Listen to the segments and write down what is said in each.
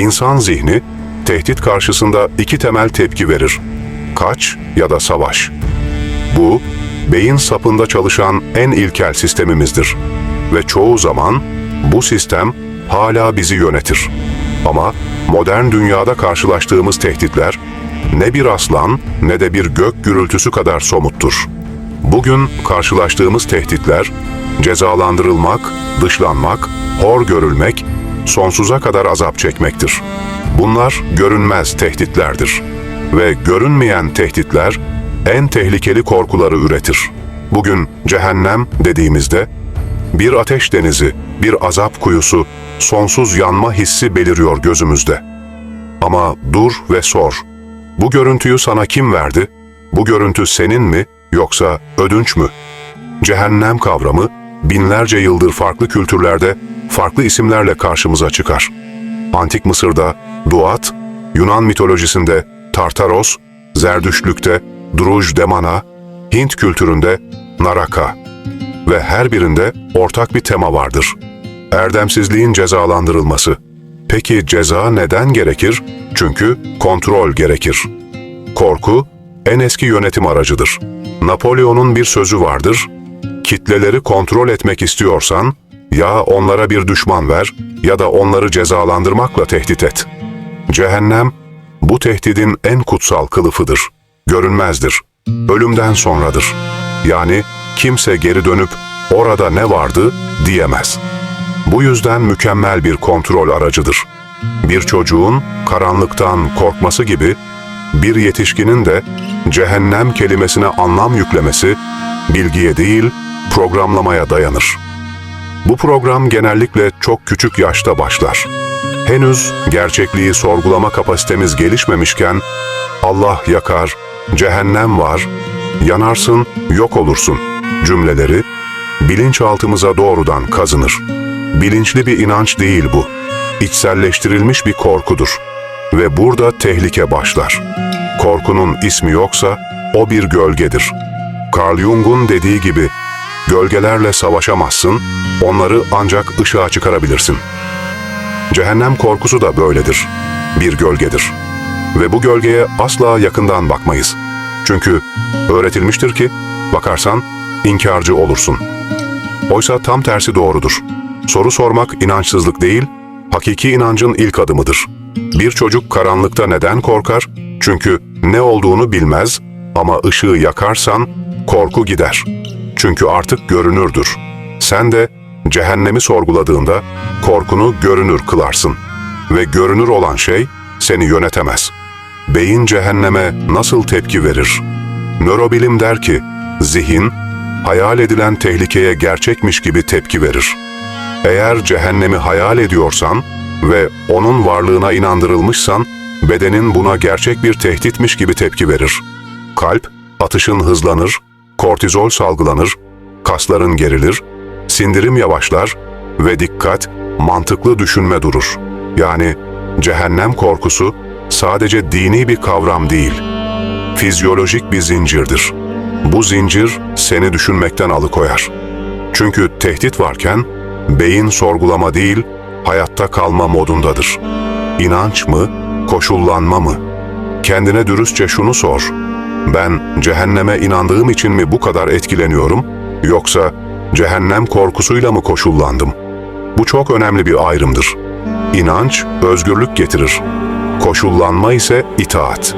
İnsan zihni tehdit karşısında iki temel tepki verir. Kaç ya da savaş. Bu, beyin sapında çalışan en ilkel sistemimizdir. Ve çoğu zaman bu sistem hala bizi yönetir. Ama modern dünyada karşılaştığımız tehditler ne bir aslan ne de bir gök gürültüsü kadar somuttur. Bugün karşılaştığımız tehditler cezalandırılmak, dışlanmak, hor görülmek, sonsuza kadar azap çekmektir. Bunlar görünmez tehditlerdir ve görünmeyen tehditler en tehlikeli korkuları üretir. Bugün cehennem dediğimizde bir ateş denizi, bir azap kuyusu, sonsuz yanma hissi beliriyor gözümüzde. Ama dur ve sor. Bu görüntüyü sana kim verdi? Bu görüntü senin mi yoksa ödünç mü? Cehennem kavramı binlerce yıldır farklı kültürlerde farklı isimlerle karşımıza çıkar. Antik Mısır'da Duat, Yunan mitolojisinde Tartaros, Zerdüştlük'te Druj Demana, Hint kültüründe Naraka ve her birinde ortak bir tema vardır. Erdemsizliğin cezalandırılması. Peki ceza neden gerekir? Çünkü kontrol gerekir. Korku en eski yönetim aracıdır. Napolyon'un bir sözü vardır. Kitleleri kontrol etmek istiyorsan ya onlara bir düşman ver ya da onları cezalandırmakla tehdit et. Cehennem bu tehdidin en kutsal kılıfıdır. Görünmezdir. Ölümden sonradır. Yani kimse geri dönüp orada ne vardı diyemez. Bu yüzden mükemmel bir kontrol aracıdır. Bir çocuğun karanlıktan korkması gibi bir yetişkinin de cehennem kelimesine anlam yüklemesi bilgiye değil programlamaya dayanır. Bu program genellikle çok küçük yaşta başlar. Henüz gerçekliği sorgulama kapasitemiz gelişmemişken Allah yakar, cehennem var, yanarsın, yok olursun cümleleri bilinçaltımıza doğrudan kazınır. Bilinçli bir inanç değil bu. İçselleştirilmiş bir korkudur. Ve burada tehlike başlar. Korkunun ismi yoksa o bir gölgedir. Carl Jung'un dediği gibi gölgelerle savaşamazsın, onları ancak ışığa çıkarabilirsin. Cehennem korkusu da böyledir. Bir gölgedir. Ve bu gölgeye asla yakından bakmayız. Çünkü öğretilmiştir ki bakarsan inkarcı olursun. Oysa tam tersi doğrudur. Soru sormak inançsızlık değil, hakiki inancın ilk adımıdır. Bir çocuk karanlıkta neden korkar? Çünkü ne olduğunu bilmez ama ışığı yakarsan korku gider. Çünkü artık görünürdür. Sen de cehennemi sorguladığında korkunu görünür kılarsın. Ve görünür olan şey seni yönetemez. Beyin cehenneme nasıl tepki verir? Nörobilim der ki, zihin, hayal edilen tehlikeye gerçekmiş gibi tepki verir. Eğer cehennemi hayal ediyorsan ve onun varlığına inandırılmışsan, bedenin buna gerçek bir tehditmiş gibi tepki verir. Kalp, atışın hızlanır, kortizol salgılanır, kasların gerilir, sindirim yavaşlar ve dikkat, mantıklı düşünme durur. Yani cehennem korkusu sadece dini bir kavram değil, fizyolojik bir zincirdir. Bu zincir seni düşünmekten alıkoyar. Çünkü tehdit varken beyin sorgulama değil, hayatta kalma modundadır. İnanç mı, koşullanma mı? Kendine dürüstçe şunu sor. Ben cehenneme inandığım için mi bu kadar etkileniyorum yoksa cehennem korkusuyla mı koşullandım? Bu çok önemli bir ayrımdır. İnanç özgürlük getirir. Koşullanma ise itaat.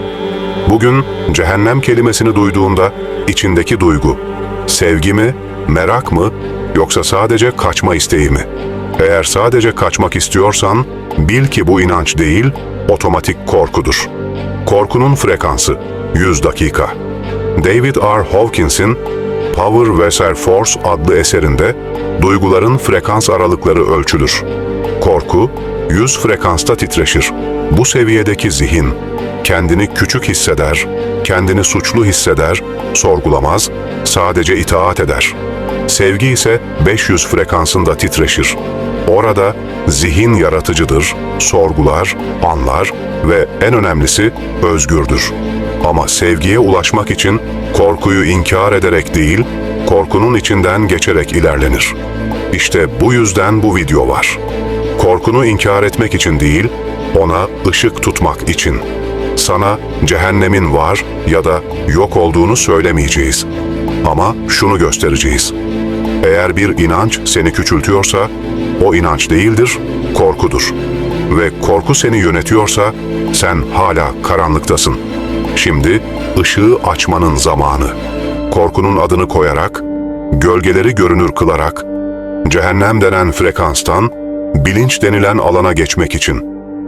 Bugün cehennem kelimesini duyduğunda içindeki duygu, sevgi mi, merak mı yoksa sadece kaçma isteği mi? Eğer sadece kaçmak istiyorsan bil ki bu inanç değil, otomatik korkudur. Korkunun frekansı 100 dakika. David R. Hawkins'in Power vs. Force adlı eserinde duyguların frekans aralıkları ölçülür. Korku 100 frekansta titreşir. Bu seviyedeki zihin kendini küçük hisseder, kendini suçlu hisseder, sorgulamaz, sadece itaat eder. Sevgi ise 500 frekansında titreşir. Orada zihin yaratıcıdır, sorgular, anlar ve en önemlisi özgürdür. Ama sevgiye ulaşmak için korkuyu inkar ederek değil, korkunun içinden geçerek ilerlenir. İşte bu yüzden bu video var. Korkunu inkar etmek için değil, ona ışık tutmak için. Sana cehennemin var ya da yok olduğunu söylemeyeceğiz. Ama şunu göstereceğiz. Eğer bir inanç seni küçültüyorsa, o inanç değildir, korkudur. Ve korku seni yönetiyorsa, sen hala karanlıktasın. Şimdi ışığı açmanın zamanı. Korkunun adını koyarak, gölgeleri görünür kılarak, cehennem denen frekanstan, bilinç denilen alana geçmek için.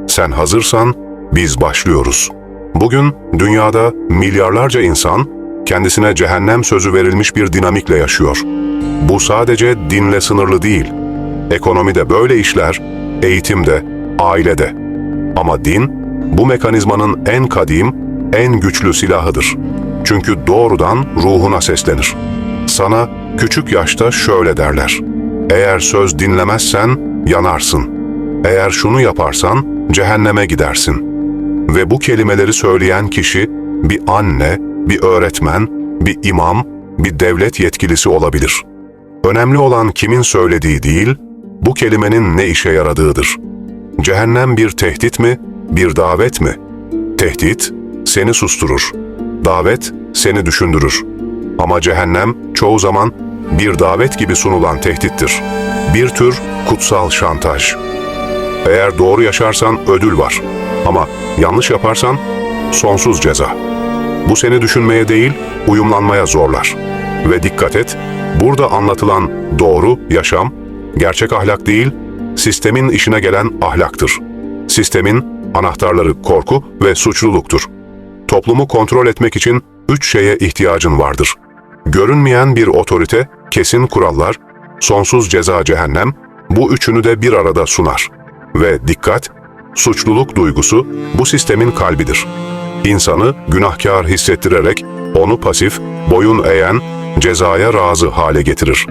Sen hazırsan, biz başlıyoruz. Bugün dünyada milyarlarca insan, kendisine cehennem sözü verilmiş bir dinamikle yaşıyor. Bu sadece dinle sınırlı değil. Ekonomide böyle işler, eğitimde, ailede. Ama din, bu mekanizmanın en kadim, en güçlü silahıdır. Çünkü doğrudan ruhuna seslenir. Sana küçük yaşta şöyle derler. Eğer söz dinlemezsen yanarsın. Eğer şunu yaparsan cehenneme gidersin. Ve bu kelimeleri söyleyen kişi bir anne, bir öğretmen, bir imam, bir devlet yetkilisi olabilir. Önemli olan kimin söylediği değil, bu kelimenin ne işe yaradığıdır. Cehennem bir tehdit mi, bir davet mi? Tehdit seni susturur. Davet seni düşündürür. Ama cehennem çoğu zaman bir davet gibi sunulan tehdittir. Bir tür kutsal şantaj. Eğer doğru yaşarsan ödül var. Ama yanlış yaparsan sonsuz ceza. Bu seni düşünmeye değil, uyumlanmaya zorlar. Ve dikkat et, burada anlatılan doğru yaşam, gerçek ahlak değil, sistemin işine gelen ahlaktır. Sistemin anahtarları korku ve suçluluktur. Toplumu kontrol etmek için üç şeye ihtiyacın vardır. Görünmeyen bir otorite, kesin kurallar, sonsuz ceza cehennem, bu üçünü de bir arada sunar. Ve dikkat, suçluluk duygusu bu sistemin kalbidir. İnsanı günahkar hissettirerek onu pasif, boyun eğen, cezaya razı hale getirir.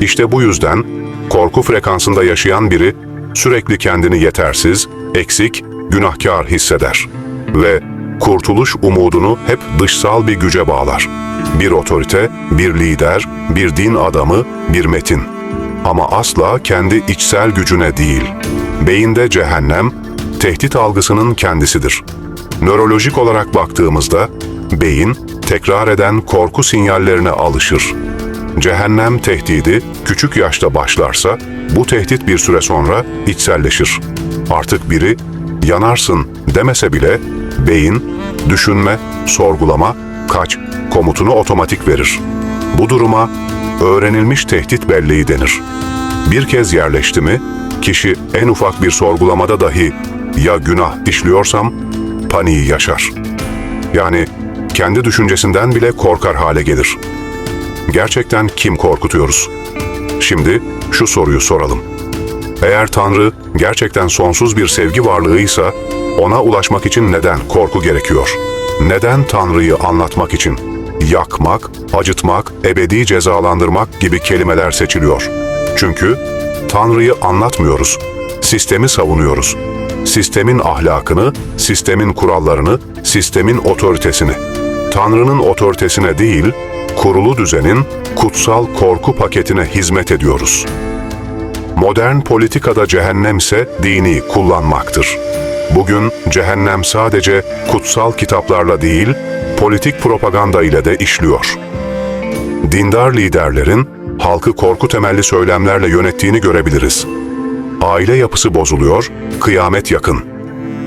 İşte bu yüzden korku frekansında yaşayan biri sürekli kendini yetersiz, eksik, günahkar hisseder ve kurtuluş umudunu hep dışsal bir güce bağlar. Bir otorite, bir lider, bir din adamı, bir metin. Ama asla kendi içsel gücüne değil. Beyinde cehennem, tehdit algısının kendisidir. Nörolojik olarak baktığımızda beyin tekrar eden korku sinyallerine alışır. Cehennem tehdidi küçük yaşta başlarsa bu tehdit bir süre sonra içselleşir. Artık biri yanarsın demese bile beyin düşünme, sorgulama, kaç komutunu otomatik verir. Bu duruma öğrenilmiş tehdit belleği denir. Bir kez yerleşti mi, kişi en ufak bir sorgulamada dahi ya günah işliyorsam paniği yaşar. Yani kendi düşüncesinden bile korkar hale gelir. Gerçekten kim korkutuyoruz? Şimdi şu soruyu soralım. Eğer Tanrı gerçekten sonsuz bir sevgi varlığıysa, ona ulaşmak için neden korku gerekiyor? Neden Tanrı'yı anlatmak için yakmak, acıtmak, ebedi cezalandırmak gibi kelimeler seçiliyor? Çünkü Tanrı'yı anlatmıyoruz, sistemi savunuyoruz. Sistemin ahlakını, sistemin kurallarını, sistemin otoritesini. Tanrı'nın otoritesine değil, kurulu düzenin kutsal korku paketine hizmet ediyoruz. Modern politikada cehennemse dini kullanmaktır. Bugün cehennem sadece kutsal kitaplarla değil, politik propaganda ile de işliyor. Dindar liderlerin halkı korku temelli söylemlerle yönettiğini görebiliriz. Aile yapısı bozuluyor, kıyamet yakın.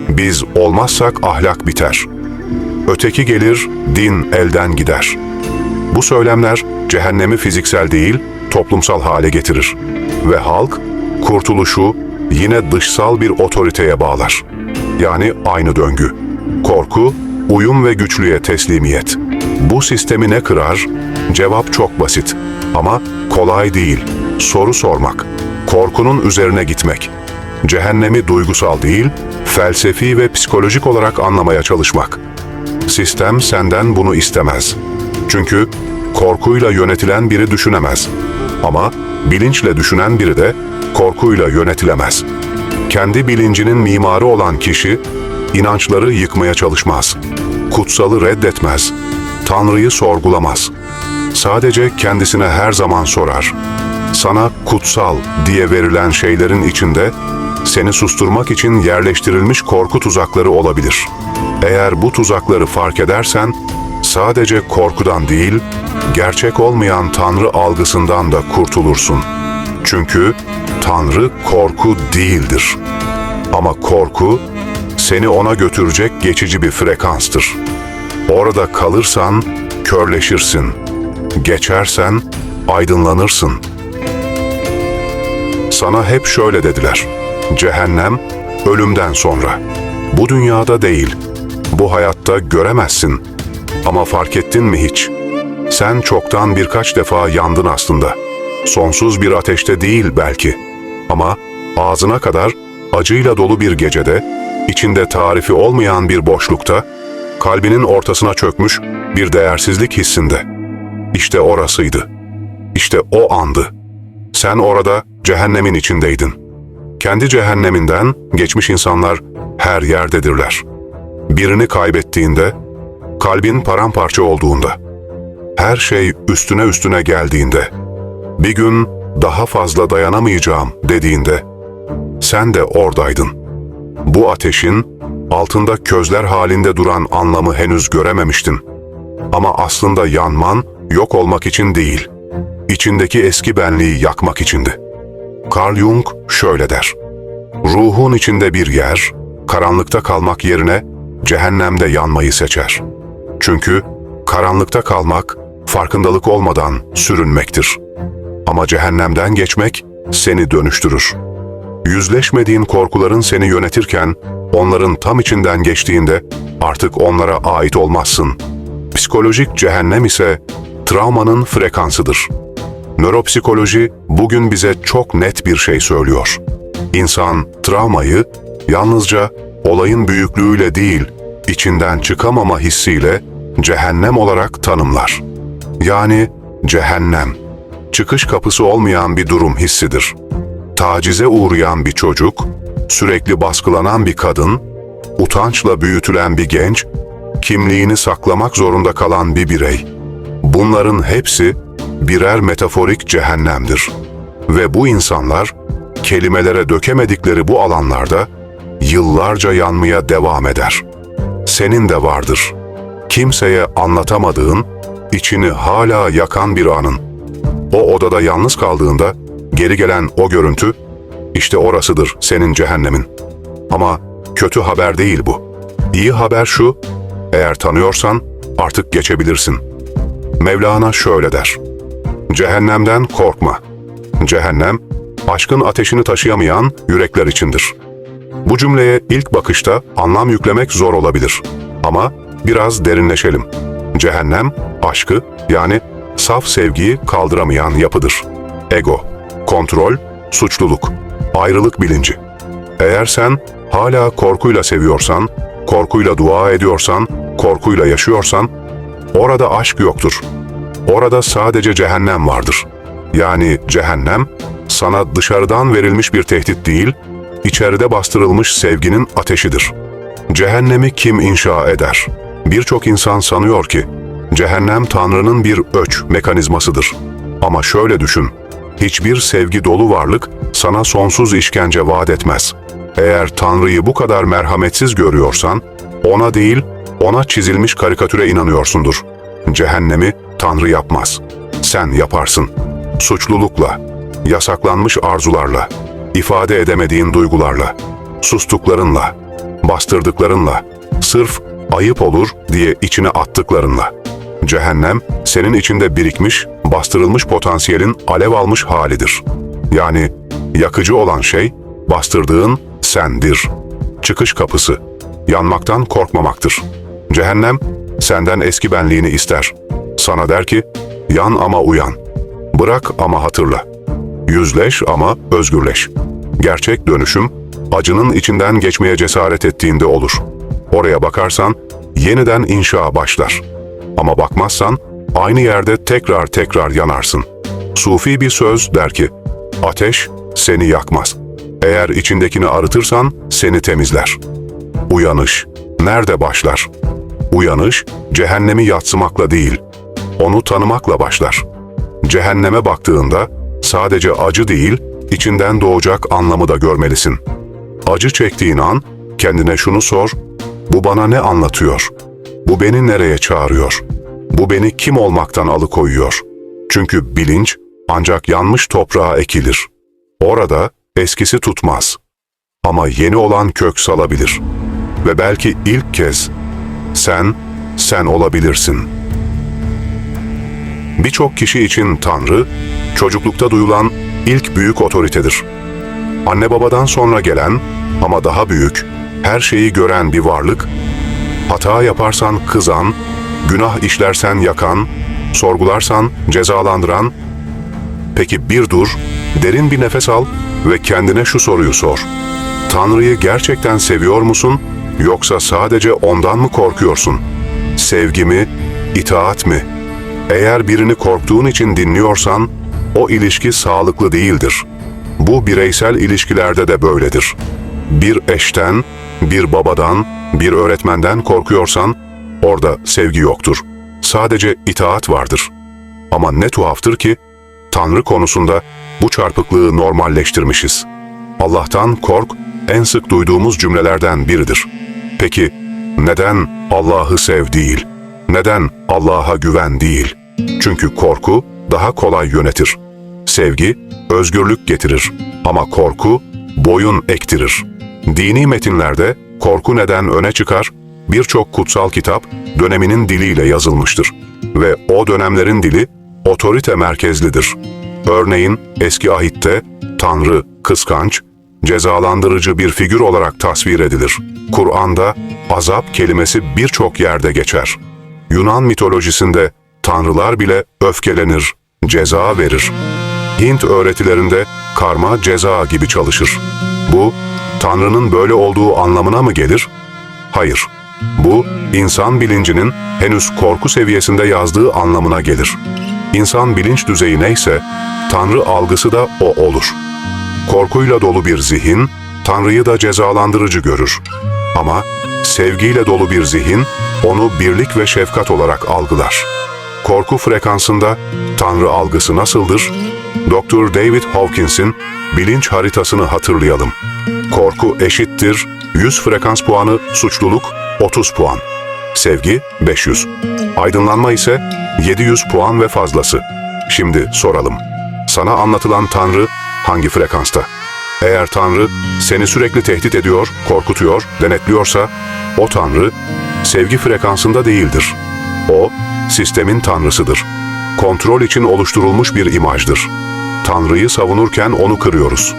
Biz olmazsak ahlak biter. Öteki gelir, din elden gider. Bu söylemler cehennemi fiziksel değil, toplumsal hale getirir. Ve halk, kurtuluşu yine dışsal bir otoriteye bağlar. Yani aynı döngü. Korku, uyum ve güçlüye teslimiyet. Bu sistemi ne kırar? Cevap çok basit. Ama kolay değil. Soru sormak. Korkunun üzerine gitmek. Cehennemi duygusal değil, felsefi ve psikolojik olarak anlamaya çalışmak. Sistem senden bunu istemez. Çünkü korkuyla yönetilen biri düşünemez. Ama bilinçle düşünen biri de korkuyla yönetilemez. Kendi bilincinin mimarı olan kişi, inançları yıkmaya çalışmaz. Kutsalı reddetmez. Tanrı'yı sorgulamaz. Sadece kendisine her zaman sorar. Sana kutsal diye verilen şeylerin içinde seni susturmak için yerleştirilmiş korku tuzakları olabilir. Eğer bu tuzakları fark edersen, sadece korkudan değil, gerçek olmayan Tanrı algısından da kurtulursun. Çünkü Tanrı korku değildir. Ama korku, seni ona götürecek geçici bir frekanstır. Orada kalırsan, körleşirsin. Geçersen, aydınlanırsın. Sana hep şöyle dediler. Cehennem, ölümden sonra. Bu dünyada değil. Bu hayatta göremezsin. Ama fark ettin mi hiç? Sen çoktan birkaç defa yandın aslında. Sonsuz bir ateşte değil belki. Ama ağzına kadar acıyla dolu bir gecede, içinde tarifi olmayan bir boşlukta, kalbinin ortasına çökmüş bir değersizlik hissinde. İşte orasıydı. İşte o andı. Sen orada cehennemin içindeydin. Kendi cehenneminden geçmiş insanlar her yerdedirler. Birini kaybettiğinde, kalbin paramparça olduğunda, her şey üstüne üstüne geldiğinde, bir gün daha fazla dayanamayacağım dediğinde, sen de oradaydın. Bu ateşin altında közler halinde duran anlamı henüz görememiştin. Ama aslında yanman yok olmak için değil, içindeki eski benliği yakmak içindi. Carl Jung şöyle der. Ruhun içinde bir yer, karanlıkta kalmak yerine cehennemde yanmayı seçer. Çünkü karanlıkta kalmak, farkındalık olmadan sürünmektir. Ama cehennemden geçmek seni dönüştürür. Yüzleşmediğin korkuların seni yönetirken, onların tam içinden geçtiğinde artık onlara ait olmazsın. Psikolojik cehennem ise travmanın frekansıdır. Nöropsikoloji bugün bize çok net bir şey söylüyor. İnsan travmayı yalnızca olayın büyüklüğüyle değil, içinden çıkamama hissiyle cehennem olarak tanımlar. Yani cehennem, çıkış kapısı olmayan bir durum hissidir. Tacize uğrayan bir çocuk, sürekli baskılanan bir kadın, utançla büyütülen bir genç, kimliğini saklamak zorunda kalan bir birey. Bunların hepsi birer metaforik cehennemdir. Ve bu insanlar kelimelere dökemedikleri bu alanlarda yıllarca yanmaya devam eder. Senin de vardır. Kimseye anlatamadığın, içini hala yakan bir anın. O odada yalnız kaldığında geri gelen o görüntü, işte orasıdır senin cehennemin. Ama kötü haber değil bu. İyi haber şu, eğer tanıyorsan artık geçebilirsin. Mevlana şöyle der. Cehennemden korkma. Cehennem, aşkın ateşini taşıyamayan yürekler içindir. Bu cümleye ilk bakışta anlam yüklemek zor olabilir. Ama biraz derinleşelim. Cehennem, aşkı yani saf sevgiyi kaldıramayan yapıdır. Ego, kontrol, suçluluk, ayrılık bilinci. Eğer sen hala korkuyla seviyorsan, korkuyla dua ediyorsan, korkuyla yaşıyorsan, orada aşk yoktur. Orada sadece cehennem vardır. Yani cehennem, sana dışarıdan verilmiş bir tehdit değil, içeride bastırılmış sevginin ateşidir. Cehennemi kim inşa eder? Birçok insan sanıyor ki, cehennem Tanrı'nın bir öç mekanizmasıdır. Ama şöyle düşün, hiçbir sevgi dolu varlık sana sonsuz işkence vaat etmez. Eğer Tanrı'yı bu kadar merhametsiz görüyorsan, ona değil, ona çizilmiş karikatüre inanıyorsundur. Cehennemi Tanrı yapmaz. Sen yaparsın. Suçlulukla, yasaklanmış arzularla, ifade edemediğin duygularla, sustuklarınla, bastırdıklarınla, sırf ayıp olur diye içine attıklarınla. Cehennem, senin içinde birikmiş, bastırılmış potansiyelin alev almış halidir. Yani yakıcı olan şey, bastırdığın sendir. Çıkış kapısı, yanmaktan korkmamaktır. Cehennem, senden eski benliğini ister. Sana der ki, yan ama uyan. Bırak ama hatırla. Yüzleş ama özgürleş. Gerçek dönüşüm, acının içinden geçmeye cesaret ettiğinde olur. Oraya bakarsan, yeniden inşa başlar. Ama bakmazsan, aynı yerde tekrar tekrar yanarsın. Sufi bir söz der ki, ateş seni yakmaz. Eğer içindekini arıtırsan seni temizler. Uyanış nerede başlar? Uyanış cehennemi yatsımakla değil, onu tanımakla başlar. Cehenneme baktığında sadece acı değil, içinden doğacak anlamı da görmelisin. Acı çektiğin an kendine şunu sor. Bu bana ne anlatıyor? Bu beni nereye çağırıyor? Bu beni kim olmaktan alıkoyuyor? Çünkü bilinç ancak yanmış toprağa ekilir. Orada eskisi tutmaz. Ama yeni olan kök salabilir. Ve belki ilk kez sen, sen olabilirsin. Birçok kişi için Tanrı, çocuklukta duyulan ilk büyük otoritedir. Anne babadan sonra gelen ama daha büyük, her şeyi gören bir varlık, hata yaparsan kızan, günah işlersen yakan, sorgularsan cezalandıran, peki bir dur, derin bir nefes al ve kendine şu soruyu sor. Tanrı'yı gerçekten seviyor musun yoksa sadece ondan mı korkuyorsun? Sevgi mi, itaat mi? Eğer birini korktuğun için dinliyorsan o ilişki sağlıklı değildir. Bu bireysel ilişkilerde de böyledir. Bir eşten, bir babadan, bir öğretmenden korkuyorsan orada sevgi yoktur. Sadece itaat vardır. Ama ne tuhaftır ki Tanrı konusunda bu çarpıklığı normalleştirmişiz. Allah'tan kork en sık duyduğumuz cümlelerden biridir. Peki neden Allah'ı sev değil? Neden Allah'a güven değil? Çünkü korku daha kolay yönetir. Sevgi özgürlük getirir ama korku boyun ektirir. Dini metinlerde korku neden öne çıkar? Birçok kutsal kitap döneminin diliyle yazılmıştır ve o dönemlerin dili otorite merkezlidir. Örneğin eski ahitte Tanrı kıskanç, cezalandırıcı bir figür olarak tasvir edilir. Kur'an'da azap kelimesi birçok yerde geçer. Yunan mitolojisinde tanrılar bile öfkelenir, ceza verir. Hint öğretilerinde karma ceza gibi çalışır. Bu, Tanrı'nın böyle olduğu anlamına mı gelir? Hayır. Bu, insan bilincinin henüz korku seviyesinde yazdığı anlamına gelir. İnsan bilinç düzeyi neyse, Tanrı algısı da o olur. Korkuyla dolu bir zihin, Tanrı'yı da cezalandırıcı görür. Ama sevgiyle dolu bir zihin, onu birlik ve şefkat olarak algılar. Korku frekansında Tanrı algısı nasıldır? Dr. David Hawkins'in bilinç haritasını hatırlayalım. Korku eşittir 100 frekans puanı, suçluluk 30 puan. Sevgi 500. Aydınlanma ise 700 puan ve fazlası. Şimdi soralım. Sana anlatılan Tanrı hangi frekansta? Eğer Tanrı seni sürekli tehdit ediyor, korkutuyor, denetliyorsa o Tanrı sevgi frekansında değildir. O sistemin tanrısıdır. Kontrol için oluşturulmuş bir imajdır. Tanrı'yı savunurken onu kırıyoruz.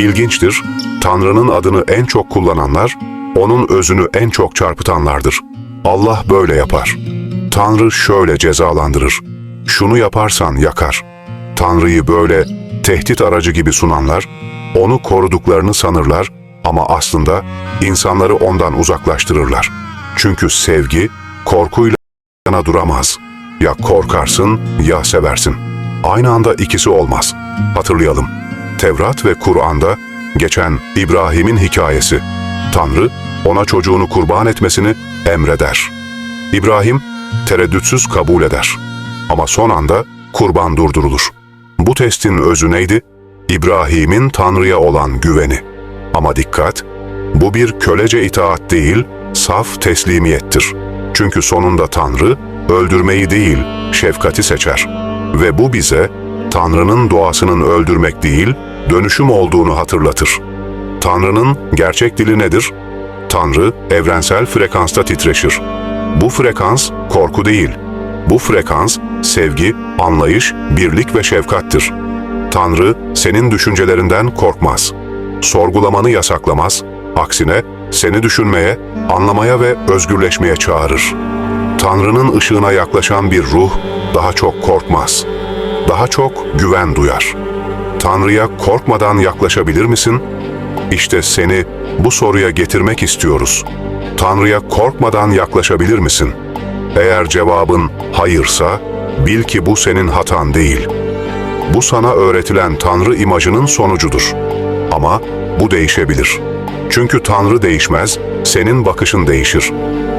İlginçtir, Tanrı'nın adını en çok kullananlar, onun özünü en çok çarpıtanlardır. Allah böyle yapar. Tanrı şöyle cezalandırır. Şunu yaparsan yakar. Tanrı'yı böyle tehdit aracı gibi sunanlar, onu koruduklarını sanırlar ama aslında insanları ondan uzaklaştırırlar. Çünkü sevgi, korkuyla yana duramaz. Ya korkarsın ya seversin. Aynı anda ikisi olmaz. Hatırlayalım. Tevrat ve Kur'an'da geçen İbrahim'in hikayesi. Tanrı ona çocuğunu kurban etmesini emreder. İbrahim tereddütsüz kabul eder. Ama son anda kurban durdurulur. Bu testin özü neydi? İbrahim'in Tanrı'ya olan güveni. Ama dikkat, bu bir kölece itaat değil, saf teslimiyettir. Çünkü sonunda Tanrı öldürmeyi değil, şefkati seçer. Ve bu bize Tanrı'nın doğasının öldürmek değil, dönüşüm olduğunu hatırlatır. Tanrı'nın gerçek dili nedir? Tanrı evrensel frekansta titreşir. Bu frekans korku değil. Bu frekans sevgi, anlayış, birlik ve şefkattir. Tanrı senin düşüncelerinden korkmaz. Sorgulamanı yasaklamaz. Aksine seni düşünmeye, anlamaya ve özgürleşmeye çağırır. Tanrı'nın ışığına yaklaşan bir ruh daha çok korkmaz. Daha çok güven duyar. Tanrı'ya korkmadan yaklaşabilir misin? İşte seni bu soruya getirmek istiyoruz. Tanrı'ya korkmadan yaklaşabilir misin? Eğer cevabın hayırsa, bil ki bu senin hatan değil. Bu sana öğretilen Tanrı imajının sonucudur. Ama bu değişebilir. Çünkü Tanrı değişmez, senin bakışın değişir.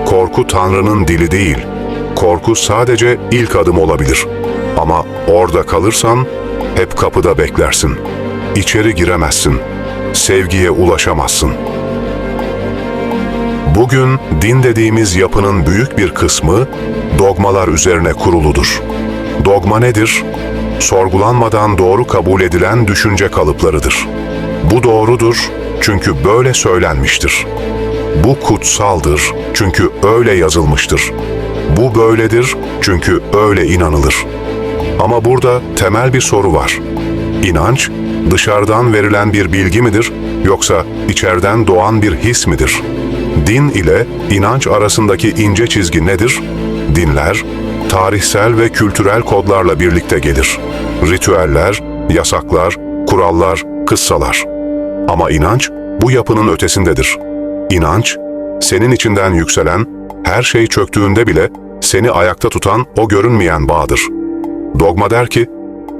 Korku Tanrı'nın dili değil. Korku sadece ilk adım olabilir. Ama orada kalırsan hep kapıda beklersin. İçeri giremezsin. sevgiye ulaşamazsın. Bugün din dediğimiz yapının büyük bir kısmı dogmalar üzerine kuruludur. Dogma nedir? Sorgulanmadan doğru kabul edilen düşünce kalıplarıdır. Bu doğrudur çünkü böyle söylenmiştir. Bu kutsaldır çünkü öyle yazılmıştır. Bu böyledir çünkü öyle inanılır. Ama burada temel bir soru var. İnanç, dışarıdan verilen bir bilgi midir yoksa içeriden doğan bir his midir? Din ile inanç arasındaki ince çizgi nedir? Dinler, tarihsel ve kültürel kodlarla birlikte gelir. Ritüeller, yasaklar, kurallar, kıssalar. Ama inanç bu yapının ötesindedir. İnanç, senin içinden yükselen, her şey çöktüğünde bile seni ayakta tutan o görünmeyen bağdır. Dogma der ki,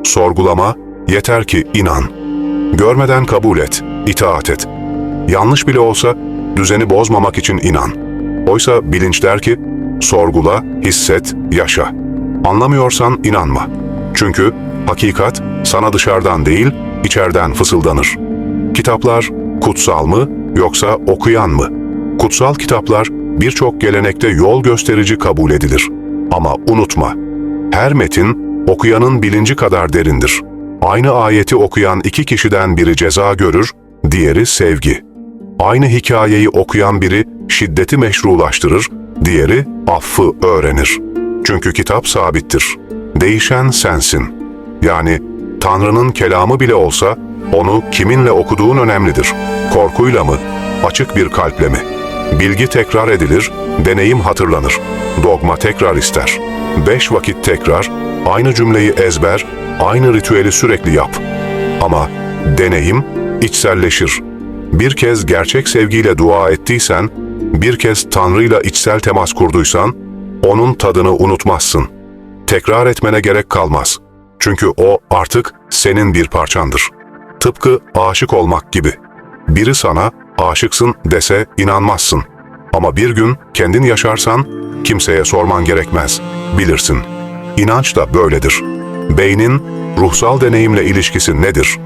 sorgulama, yeter ki inan. Görmeden kabul et, itaat et. Yanlış bile olsa düzeni bozmamak için inan. Oysa bilinç der ki, sorgula, hisset, yaşa. Anlamıyorsan inanma. Çünkü hakikat sana dışarıdan değil, içeriden fısıldanır. Kitaplar kutsal mı yoksa okuyan mı? Kutsal kitaplar birçok gelenekte yol gösterici kabul edilir. Ama unutma, her metin okuyanın bilinci kadar derindir. Aynı ayeti okuyan iki kişiden biri ceza görür, diğeri sevgi. Aynı hikayeyi okuyan biri şiddeti meşrulaştırır, diğeri affı öğrenir. Çünkü kitap sabittir. Değişen sensin. Yani Tanrı'nın kelamı bile olsa onu kiminle okuduğun önemlidir. Korkuyla mı, açık bir kalple mi? Bilgi tekrar edilir, deneyim hatırlanır. Dogma tekrar ister. Beş vakit tekrar, aynı cümleyi ezber, aynı ritüeli sürekli yap. Ama deneyim içselleşir. Bir kez gerçek sevgiyle dua ettiysen, bir kez Tanrı'yla içsel temas kurduysan, onun tadını unutmazsın. Tekrar etmene gerek kalmaz. Çünkü o artık senin bir parçandır. Tıpkı aşık olmak gibi. Biri sana aşıksın dese inanmazsın. Ama bir gün kendin yaşarsan kimseye sorman gerekmez. Bilirsin. İnanç da böyledir. Beynin ruhsal deneyimle ilişkisi nedir?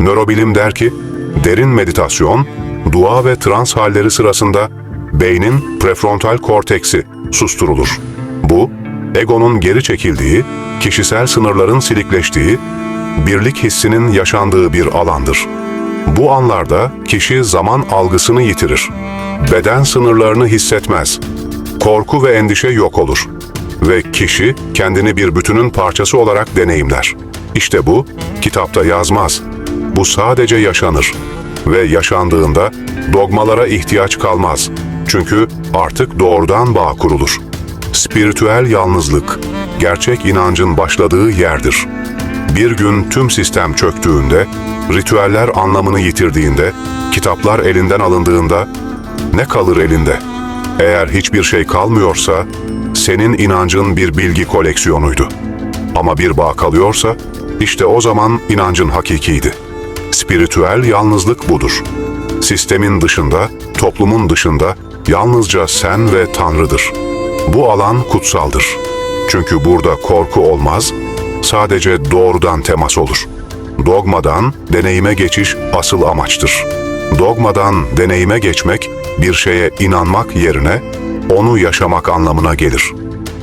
Nörobilim der ki, derin meditasyon, dua ve trans halleri sırasında beynin prefrontal korteksi susturulur. Bu, egonun geri çekildiği, kişisel sınırların silikleştiği, birlik hissinin yaşandığı bir alandır. Bu anlarda kişi zaman algısını yitirir. Beden sınırlarını hissetmez. Korku ve endişe yok olur. Ve kişi kendini bir bütünün parçası olarak deneyimler. İşte bu, kitapta yazmaz. Bu sadece yaşanır. Ve yaşandığında dogmalara ihtiyaç kalmaz. Çünkü artık doğrudan bağ kurulur. Spiritüel yalnızlık, gerçek inancın başladığı yerdir. Bir gün tüm sistem çöktüğünde, ritüeller anlamını yitirdiğinde, kitaplar elinden alındığında ne kalır elinde? Eğer hiçbir şey kalmıyorsa, senin inancın bir bilgi koleksiyonuydu. Ama bir bağ kalıyorsa, işte o zaman inancın hakikiydi. Spiritüel yalnızlık budur. Sistemin dışında, toplumun dışında yalnızca sen ve Tanrı'dır. Bu alan kutsaldır. Çünkü burada korku olmaz, sadece doğrudan temas olur. Dogmadan deneyime geçiş asıl amaçtır. Dogmadan deneyime geçmek, bir şeye inanmak yerine onu yaşamak anlamına gelir.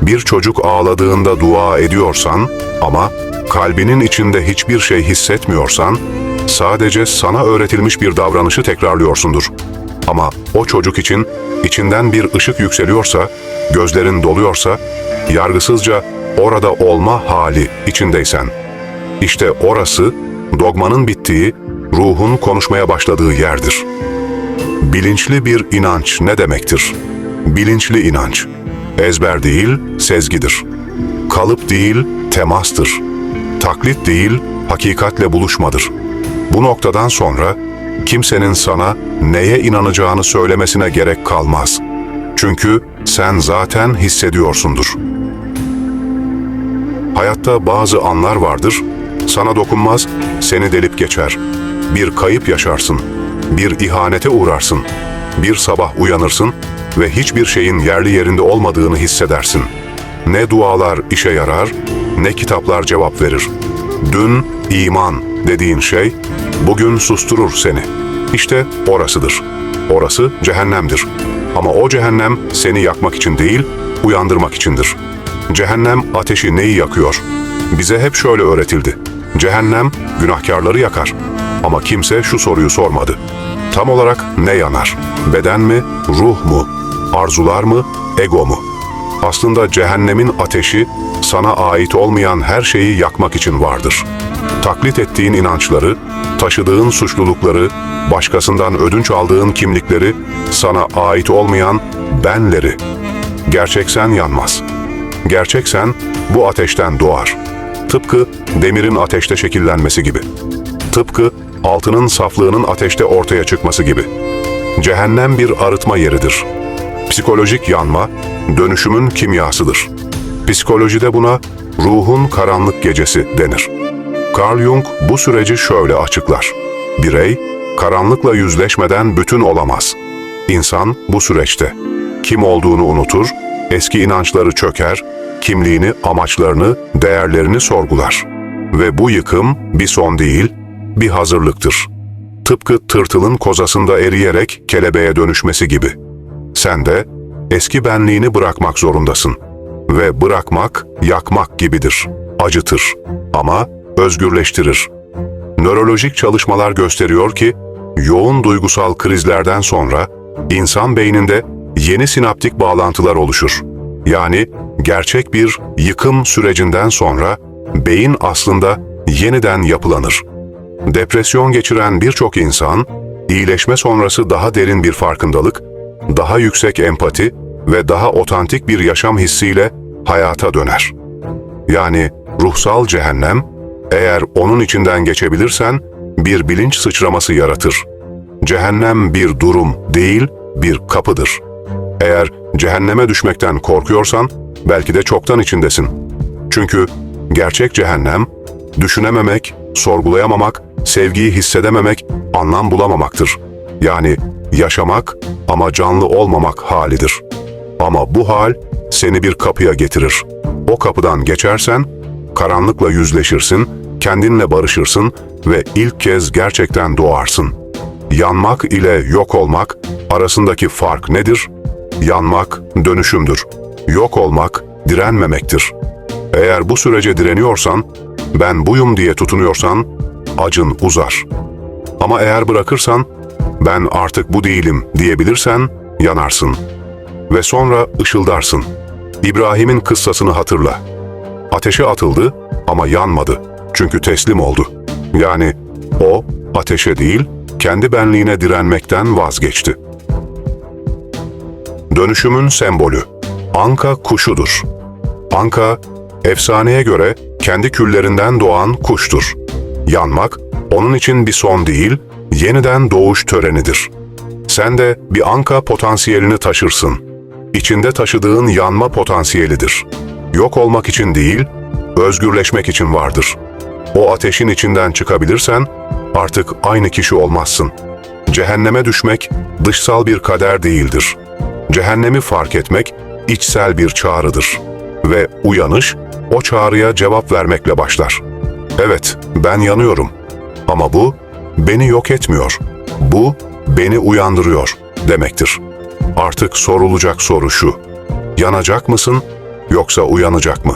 Bir çocuk ağladığında dua ediyorsan ama kalbinin içinde hiçbir şey hissetmiyorsan, sadece sana öğretilmiş bir davranışı tekrarlıyorsundur. Ama o çocuk için içinden bir ışık yükseliyorsa, gözlerin doluyorsa, yargısızca orada olma hali içindeysen. İşte orası dogmanın bittiği, ruhun konuşmaya başladığı yerdir. Bilinçli bir inanç ne demektir? Bilinçli inanç, ezber değil, sezgidir. Kalıp değil, temastır. Taklit değil, hakikatle buluşmadır. Bu noktadan sonra kimsenin sana neye inanacağını söylemesine gerek kalmaz. Çünkü sen zaten hissediyorsundur. Hayatta bazı anlar vardır, sana dokunmaz, seni delip geçer. Bir kayıp yaşarsın, bir ihanete uğrarsın. Bir sabah uyanırsın ve hiçbir şeyin yerli yerinde olmadığını hissedersin. Ne dualar işe yarar, ne kitaplar cevap verir. Dün iman dediğin şey bugün susturur seni. İşte orasıdır. Orası cehennemdir. Ama o cehennem seni yakmak için değil, uyandırmak içindir. Cehennem ateşi neyi yakıyor? Bize hep şöyle öğretildi. Cehennem günahkarları yakar. Ama kimse şu soruyu sormadı. Tam olarak ne yanar? Beden mi, ruh mu, arzular mı, ego mu? Aslında cehennemin ateşi sana ait olmayan her şeyi yakmak için vardır. Taklit ettiğin inançları, taşıdığın suçlulukları, başkasından ödünç aldığın kimlikleri, sana ait olmayan benleri. Gerçek sen yanmaz. Gerçek sen bu ateşten doğar. Tıpkı demirin ateşte şekillenmesi gibi. Tıpkı altının saflığının ateşte ortaya çıkması gibi. Cehennem bir arıtma yeridir. Psikolojik yanma, dönüşümün kimyasıdır. Psikolojide buna ruhun karanlık gecesi denir. Carl Jung bu süreci şöyle açıklar. Birey, karanlıkla yüzleşmeden bütün olamaz. İnsan bu süreçte kim olduğunu unutur, eski inançları çöker, kimliğini, amaçlarını, değerlerini sorgular. Ve bu yıkım bir son değil, bir hazırlıktır. Tıpkı tırtılın kozasında eriyerek kelebeğe dönüşmesi gibi. Sen de eski benliğini bırakmak zorundasın. Ve bırakmak, yakmak gibidir. Acıtır ama özgürleştirir. Nörolojik çalışmalar gösteriyor ki, yoğun duygusal krizlerden sonra insan beyninde yeni sinaptik bağlantılar oluşur. Yani gerçek bir yıkım sürecinden sonra beyin aslında yeniden yapılanır. Depresyon geçiren birçok insan, iyileşme sonrası daha derin bir farkındalık, daha yüksek empati ve daha otantik bir yaşam hissiyle hayata döner. Yani ruhsal cehennem, eğer onun içinden geçebilirsen bir bilinç sıçraması yaratır. Cehennem bir durum değil, bir kapıdır. Eğer cehenneme düşmekten korkuyorsan belki de çoktan içindesin. Çünkü gerçek cehennem düşünememek, sorgulayamamak, sevgiyi hissedememek, anlam bulamamaktır. Yani yaşamak ama canlı olmamak halidir. Ama bu hal seni bir kapıya getirir. O kapıdan geçersen karanlıkla yüzleşirsin, kendinle barışırsın ve ilk kez gerçekten doğarsın. Yanmak ile yok olmak arasındaki fark nedir? Yanmak dönüşümdür. Yok olmak direnmemektir. Eğer bu sürece direniyorsan, ben buyum diye tutunuyorsan, acın uzar. Ama eğer bırakırsan, ben artık bu değilim diyebilirsen, yanarsın. Ve sonra ışıldarsın. İbrahim'in kıssasını hatırla. Ateşe atıldı ama yanmadı. Çünkü teslim oldu. Yani o ateşe değil, kendi benliğine direnmekten vazgeçti. Dönüşümün sembolü. Anka kuşudur. Anka, efsaneye göre kendi küllerinden doğan kuştur. Yanmak, onun için bir son değil, yeniden doğuş törenidir. Sen de bir anka potansiyelini taşırsın. İçinde taşıdığın yanma potansiyelidir. Yok olmak için değil, özgürleşmek için vardır. O ateşin içinden çıkabilirsen artık aynı kişi olmazsın. Cehenneme düşmek dışsal bir kader değildir. Cehennemi fark etmek içsel bir çağrıdır. Ve uyanış o çağrıya cevap vermekle başlar. Evet, ben yanıyorum. Ama bu beni yok etmiyor. Bu beni uyandırıyor demektir. Artık sorulacak soru şu. Yanacak mısın yoksa uyanacak mı?